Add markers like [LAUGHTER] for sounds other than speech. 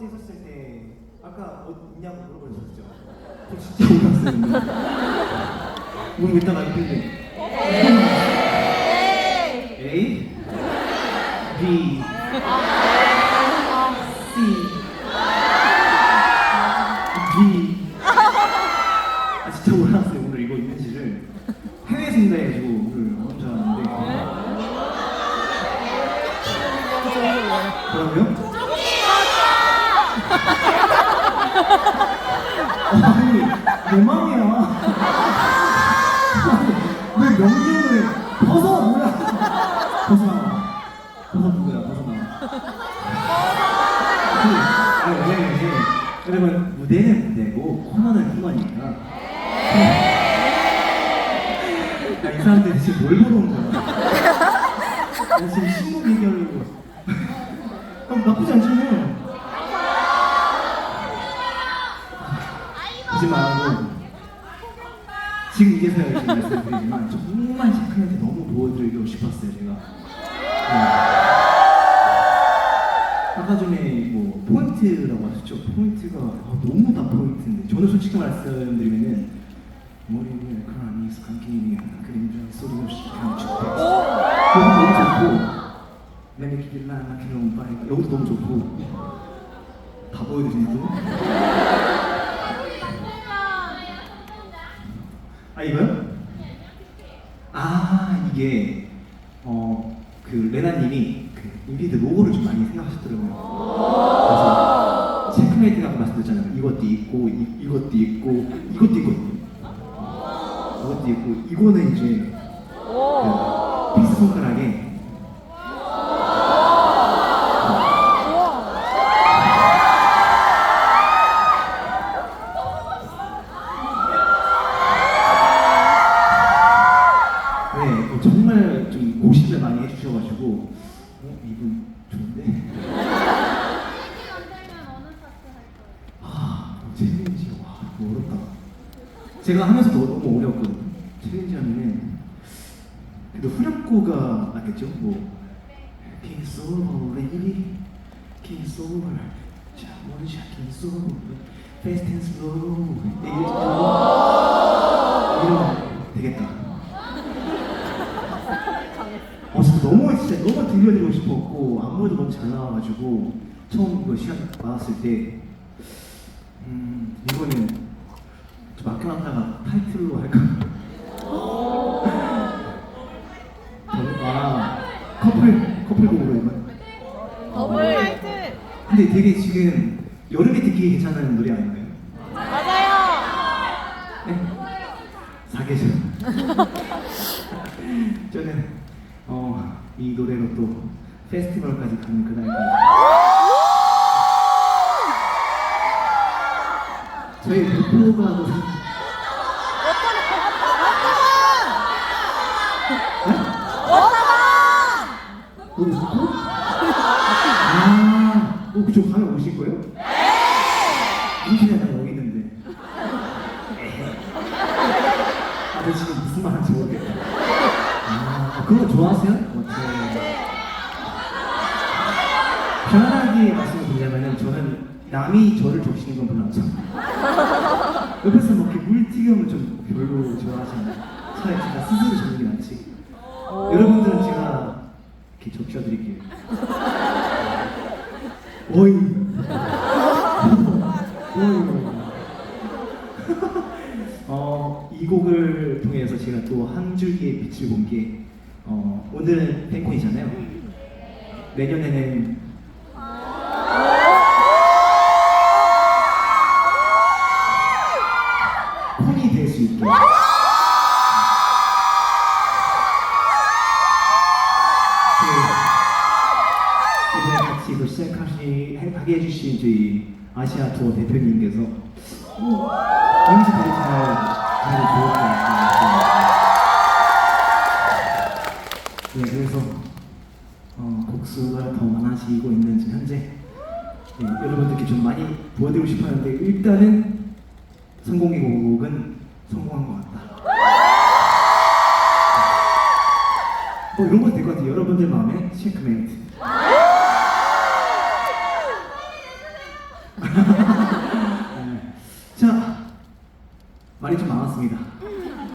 콘서트 했었을 때 아까 옷 있냐고 물어보셨죠? 저 진짜 몰랐어요. 오늘 이따가 입는데 A B C. B. 아 진짜 몰랐어요. 오늘 이거 있는지를. 해외에서 인다 해가지고 오늘 혼자 왔는데. 그러면? 아니 내 맘이야 왜 명령을 벗어 뭐야? [LAUGHS] 벗어 나와. 벗어 누구야? 벗어 나와. 아니 왜냐면 이제 여러분 무대는 무대고 코너는 코너니까. 야, 이 사람들 지금 뭘 보러 온 거야? 나 지금 신곡 얘기하려고. [LAUGHS] 그럼 나쁘지 않잖아요 하지만 지금 이제서야 이렇게 말씀드리지만 정말 셰프한테 너무 보여드리고 싶었어요 제가. 네. 아까 전에 뭐 포인트라고 하셨죠? 포인트가 아, 너무 다 포인트인데 저는 솔직히 말씀드리면은 머리에 그런 익숙한 기능이 그림자 소리 없이 그냥 쭉 여기 너무 좋고 내내 기길라 나기는 빠이 여기도 너무 좋고 다 보여드리고 아 이거요? 아 이게 어그 레나님이 그 인비드 로고를 좀 많이 생각하셨더라고요. 그래서 체크메이트가 아까 말씀드렸잖아요. 이것도 있고 이, 이것도 있고 이것도 있거든요. 이것도 있고 이거는 이제 그 피스 손가락에 네, 어, 정말 좀 고심을 많이 해주셔가지고 어, 이분 좋은데? 아, 챌린지 와 너무 어렵다. 제가 하면서 너무 어려웠거든요. 챌린지 하면은 그래도 후렴구가 낫겠죠? 뭐 King Soul Lady, King Soul, 자 원샷 King Soul, Fast and Slow 이게 이러면 되겠다. 어, 진짜 너무 진짜 너무 들려드리고 싶었고 안무도 너무 잘 나와가지고 처음 그 시간 받았을 때 음, 이거는 좀 맡겨놨다가 타이틀로 할까? 저는- 아 커플 커플곡으로 이번. 더블 타이틀 근데 되게 지금 여름에 듣기 괜찮은 노래 아닌가요? 맞아요. 네? 사계절. 저는 어, 이 노래로 또 페스티벌까지 가는 그날까지. 저희 목표가 또 우리? 아, 어, 그쪽 가면 오실 거예요? 네! 인기잖아요, 여기 있는데. 아, 저 지금 무슨 말 하는지 모르겠다. 아, 그런 거 좋아하세요? 어때? 편하게 말씀을 드리자면은 저는 남이 저를 족시는 건 별로 안 좋아해요. [LAUGHS] 옆에서 뭐 이렇게 물튀김을 좀 별로 좋아하시나요? 차라리 제가 스스로 접는 게 낫지. 여러분들은 제가 이렇게 적셔드릴게요. [LAUGHS] 오이. 오이. [LAUGHS] 어, 이 곡을 통해서 제가 또 한 줄기의 빛을 본 게, 어, 오늘은 팬콘이잖아요. 내년에는 콘이 될 수 있게. 그, 이번에 같이 그 시작하시, 하게 해주신 저희 아시아 투어 대표님께서 언제 되게 잘, 잘 좋을 것 같아요. 네, 그래서 어, 곡수가 더 많아지고 있는 지금 현재 네, 여러분들께 좀 많이 보여드리고 싶었는데 일단은 성공의 곡은 성공한 것 같다. 뭐 이런 거될것 같아요. 여러분들 마음에 체크메이트.